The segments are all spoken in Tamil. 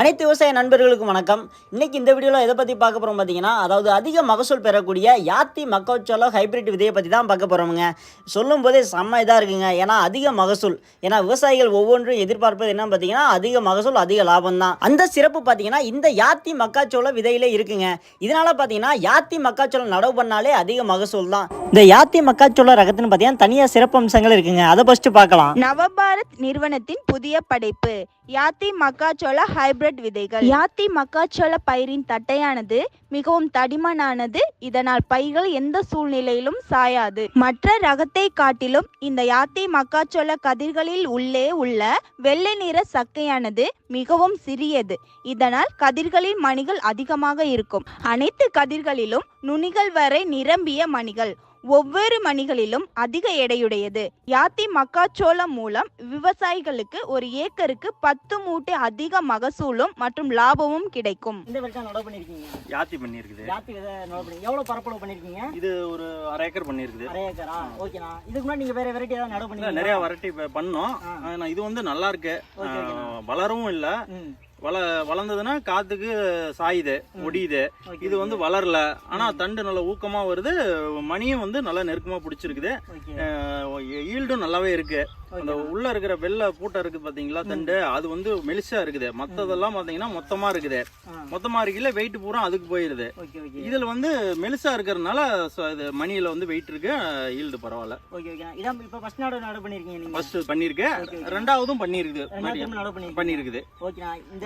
அனைத்து விவசாய நண்பர்களுக்கும் வணக்கம். இன்னைக்கு இந்த வீடியோவில் எதை பற்றி பார்க்க போகிறோம் பார்த்தீங்கன்னா அதாவது அதிக மகசூல் பெறக்கூடிய யாத்தி மக்காச்சோளம் ஹைபிரிட் விதையை பற்றி தான் பார்க்க போகிறோமுங்க சொல்லும் போதே செம்ம இதாக இருக்குங்க. ஏன்னா அதிக மகசூல். ஏன்னா விவசாயிகள் ஒவ்வொன்றும் எதிர்பார்ப்பது என்ன பார்த்தீங்கன்னா அதிக மகசூல் அதிக லாபம் தான். அந்த சிறப்பு பார்த்தீங்கன்னா இந்த யாத்தி மக்காச்சோளம் விதையிலே இருக்குங்க. இதனால பார்த்தீங்கன்னா யாத்தி மக்காச்சோளம் நடவு பண்ணாலே அதிக மகசூல் தான். இந்த யாத்தி மக்காச்சோள ரகத்துன்னு பார்த்தீங்கன்னா தனியாக சிறப்பு அம்சங்கள் இருக்குங்க. அதை ஃபஸ்ட்டு பார்க்கலாம். நவபாரத் நிறுவனத்தின் புதிய படைப்பு. யாத்தி மக்காச்சோள ஹைபிரிட் விதைகள். யாத்தி மக்காச்சோள பயிரின் தட்டையானது மிகவும் தடிமனானது. இதனால் பைகள் எந்த சூழ்நிலையிலும் சாயாது. மற்ற ரகத்தை காட்டிலும் இந்த யாத்தி மக்காச்சோள கதிர்களில் உள்ளே உள்ள வெள்ளை நிற சக்கையானது மிகவும் சிறியது. இதனால் கதிர்களின் மணிகள் அதிகமாக இருக்கும். அனைத்து கதிர்களிலும் நுனிகள் வரை நிரம்பிய மணிகள் ஒவ்வொரு மணிகளிலும் அதிக எடையுடையது. யாத்தி மக்காச்சோளம் மூலம் விவசாயிகளுக்கு ஒரு ஏக்கருக்கு பத்து மூட்டை அதிக மகசூலும் மற்றும் லாபமும் கிடைக்கும். இந்த வருஷம் நடவு பண்ணியிருக்கீங்க யாத்தி பண்ணியிருக்குது. யாத்தி விதை நடவு பண்ணி எவ்வளோ பரப்பளவு பண்ணியிருக்கீங்க இது ஒரு அரை ஏக்கர் பண்ணியிருக்குது. அரை ஏக்கரா? ஓகேண்ணா. இதுக்கு முன்னாடி நீங்க வேற வெரைட்டி ஏதாவது நடவு பண்ணீங்க நிறைய வெரைட்டி பண்ணோம். இது வந்து நல்லா இருக்கு. வளரவும் இல்ல. வள வளர்ந்ததுன்னா காத்துக்கு சாயுது ஒடியுது ஓகே, இது வந்து வளரல. ஆனா தண்டு நல்லா ஊக்கமா வருது. மணியும் வந்து நல்லா நெருக்கமா பிடிச்சிருக்குது. ஈல்டும் நல்லாவே இருக்கு. அந்த உள்ள இருக்கிற வெள்ளை பூட்டை இருக்கு பாத்தீங்களா தண்டு? அது வந்து மெலிசா இருக்குது. மத்ததெல்லாம் பாத்தீங்கன்னா மொத்தமா இருக்குது. மொத்தமா இருக்குல்ல வெயிட் பூரா அதுக்கு போயிருது. இதுல வந்து மெலிசா இருக்கிறதுனால மணியில வந்து வெயிட் இருக்கு. ஈல்டு பரவாயில்ல. பண்ணிருக்கேன். ரெண்டாவதும் பண்ணிருக்குது. பண்ணிருக்குது.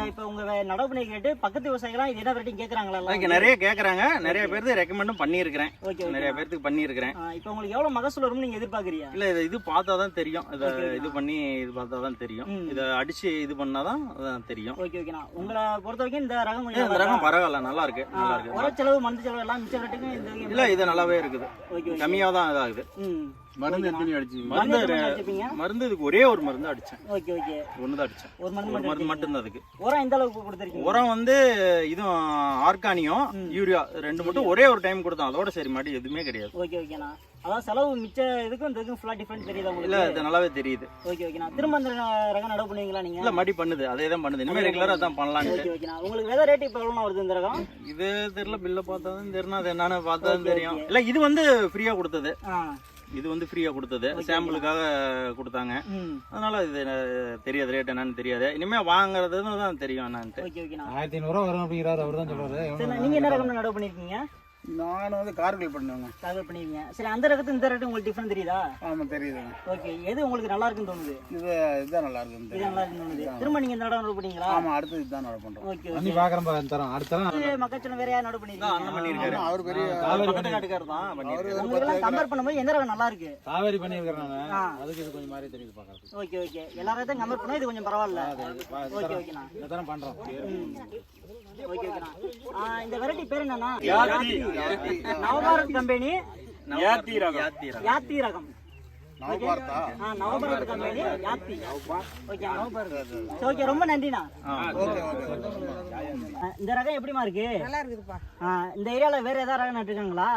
இப்போ உங்க வே- நடவு பண்ணி கேட்டு பக்கத்து விவசாயிகளாம் இது என்ன வெரைட்டி கேட்குறாங்களா அதுக்கு நிறைய கேக்குறாங்க. நிறைய பேருக்கு ரெக்கமெண்டும் பண்ணியிருக்கிறேன். ஓகே நிறைய பேருக்கு பண்ணியிருக்கிறேன். இப்போ உங்களுக்கு எவ்வளோ மகசூல் வரும்னு நீங்க எதிர்பார்க்குறீங்க? இல்ல இது இது பார்த்தா தான் தெரியும். இத. இது பண்ணி இது பார்த்தா தான் தெரியும். இத அடிச்சு இது பண்ணாதான் அதான் தெரியும். ஓகே ஓகேண்ணா உங்களை பொறுத்த வரைக்கும் இந்த ரகம் இந்த ரகம் பரவாயில்ல. நல்லா இருக்கு. நல்லா இருக்கு. உர செலவு மருந்து செலவு எல்லாம் மிச்ச ரேட்டுக்கும் இந்த இல்ல இது நல்லாவே இருக்குது. கம்மியா தான் இதாகுது. ம். மருந்து எத்தனை அடிச்சு? மருந்து மருந்து இதுக்கு ஒரே ஒரு மருந்து அடிச்சேன். Okay okay. ஒன்று தான் அடிச்சேன். ஒரு மருந்து. மட்டும்தான் அதுக்கு. உரம் எந்த அளவுக்கு கொடுத்துருக்கீங்க? உரம் வந்து இதுவும் ஆர்கானியும். யூரியா ரெண்டு மட்டும் ஒரே ஒரு டைம் கொடுத்தோம். அதோட சரி மாட்டி எதுவுமே கிடையாது. ஓகே ஓகேண்ணா அதாவது செலவு மிச்ச இதுக்கும் இந்த இதுக்கும் ஃபுல்லாக டிஃப்ரெண்ட் தெரியுதா இல்ல உங்களுக்கு இது நல்லாவே தெரியுது. ஓகே ஓகேண்ணா திரும்ப அந்த ரகம் நடவு பண்ணுவீங்களா நீங்க? இல்ல மடி பண்ணுது. அதே தான் பண்ணுது. இனிமே ரெகுலரா தான் பண்ணலான்ட்டு ஓகே ஓகேண்ணா உங்களுக்கு விதை ரேட் இப்போ எவ்வளோ வருது இந்த ரகம்? இது தெரியல பில்ல பார்த்தா தான் தெரியணும் அது என்னன்னு பார்த்தா தான் தெரியும். இல்ல இது வந்து ஃப்ரீயா கொடுத்தது. இது வந்து ஃப்ரீயா கொடுத்தது. சாம்பிளுக்காக கொடுத்தாங்க. அதனால இது தெரியாது ரேட் என்னன்னு தெரியாது. இனிமே வாங்குறது தான் தெரியும் என்னன்ட்டு. ஆயிரத்தி ஐநூறுவா வரும் அப்படிங்கிறாரு அவர் தான் சொல்றாரு. சரி நீங்க என்ன ரகம் நடவு பண்ணிருக்கீங்க? நான் வந்து கார்கள் பண்ணுவேங்க தகவல் பண்ணிருக்கீங்க சரி அந்த ரகத்து இந்த ரகத்து உங்களுக்கு டிஃப்ரெண்ட் தெரியுதா? ஆமாம் தெரியுதுங்க. ஓகே எது உங்களுக்கு நல்லா இருக்குன்னு தோணுது? இது இதுதான் நல்லா இருக்குன்னு இது தெரியும் நல்லா இருக்குன்னு தோணுது. திரும்ப நீங்க இந்த நடவு பண்ணீங்களா? ஆமாம் அடுத்து இதுதான் நடவு பண்ணுறோம் ஓகே ஓகே பாரு தரோம் அடுத்த மக்காச்சோளம் வேற யார் நடவு பண்ணிருக்கீங்க? அண்ணன் பண்ணியிருக்காரு அவர் பெரிய பக்கத்து காட்டுக்காரர் தான் எல்லாம் கம்பேர் பண்ணும்போது எந்த ரகம் நல்லா இருக்கு? காவேரி ஆ. அதுக்கு இது கொஞ்சம் மாதிரி தெரியுது பார்க்கறதுக்கு ஓகே ஓகே எல்லா ரகத்தையும் கம்பேர் பண்ணா இது கொஞ்சம் பரவாயில்ல. ஓகே ஓகேண்ணா இந்த தரம். பண்ணுறோம். ஓகே ஓகேண்ணா இந்த வெரைட்டி பேர் என்னன்னா. நவபாரத் கம்பெனி. யாத்தி ரகம் யாத்தி ரகம் நவபாரதா கம்பெனி யாத்தி. ஓகே நவபாரத். ஓகே ரொம்ப நன்றிண்ணா. ஓகே ஓகே ஆ, இந்த ரகம் எப்படிமா இருக்கு? நல்லா இருக்குதுப்பா. இந்த ஏரியால வேற ஏதாவது ரகம் நட்டுருக்காங்களா?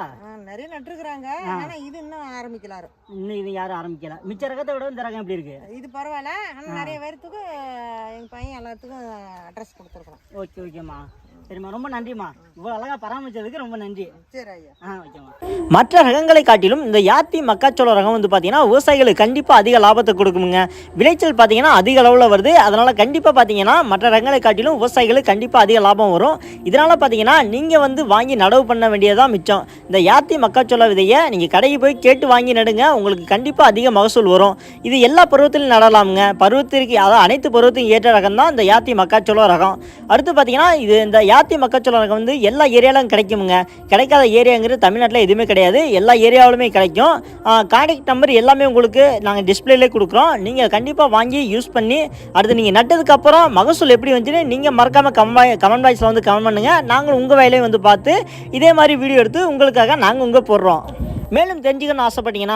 நிறைய நட்டுருக்குறாங்க. ஆனா இது இன்னும் ஆரம்பிக்கலாரு இன்னும் இது யாரும் ஆரம்பிக்கல. மிச்ச ரகத்தை விட இந்த ரகம் எப்படி இருக்கு? இது பரவாயில்ல. ஆனா நிறைய பேர்த்துக்கு எங்க பையன் எல்லாத்துக்கும் அட்ரஸ் கொடுத்துருக்குறோம் ஓகே ஓகேம்மா. சரிம்மா ரொம்ப நன்றிம்மா. இவ்வளோ அழகா பராமரிச்சதுக்கு ரொம்ப நன்றி. சரி ஐயா. ஆ ஓகேம்மா மற்ற ரகங்களை காட்டிலும் இந்த யாத்தி மக்காச்சோள ரகம் வந்து பார்த்தீங்கன்னா விவசாயிகளுக்கு கண்டிப்பாக அதிக லாபத்தை கொடுக்குமுங்க. விளைச்சல் பார்த்தீங்கன்னா அதிக அளவில் வருது. அதனால் கண்டிப்பாக பார்த்தீங்கன்னா மற்ற ரகங்களை காட்டிலும் விவசாயிகளுக்கு கண்டிப்பாக அதிக லாபம் வரும். இதனால் பார்த்தீங்கன்னா நீங்கள் வந்து வாங்கி நடவு பண்ண வேண்டியதான் மிச்சம். இந்த யாத்தி மக்காச்சோள விதையை நீங்கள் கடைக்கு போய் கேட்டு வாங்கி நடுங்க. உங்களுக்கு கண்டிப்பாக அதிக மகசூல் வரும். இது எல்லா பருவத்திலும் நடலாமுங்க. பருவத்திற்கு அதாவது அனைத்து பருவத்துக்கும் ஏற்ற ரகம் தான் இந்த யாத்தி மக்காச்சோள ரகம். அடுத்து பார்த்தீங்கன்னா இது இந்த மக்காச்சோள ரகம் வந்து எல்லா ஏரியாவிலும் கிடைக்குமுங்க. கிடைக்காத ஏரியாங்கிறது தமிழ்நாட்டில் எதுவுமே கிடையாது. எல்லா ஏரியாவிலுமே கிடைக்கும். கான்டாக்ட் நம்பர் எல்லாமே உங்களுக்கு நாங்கள் டிஸ்பிளேலே கொடுக்குறோம். நீங்கள் கண்டிப்பாக வாங்கி யூஸ் பண்ணி அடுத்து நீங்கள் நட்டதுக்கப்புறம் மகசூல் எப்படி வந்துச்சுன்னு நீங்கள் மறக்காமல் கமெண்ட் கமெண்ட் பாக்ஸில் வந்து கமெண்ட் பண்ணுங்கள் நாங்களும் உங்கள் வயலையும் வந்து பார்த்து இதே மாதிரி வீடியோ எடுத்து உங்களுக்காக நாங்கள் உங்கள் போடுறோம். மேலும் தெரிஞ்சுக்கணும்னு ஆசைப்பட்டீங்கன்னா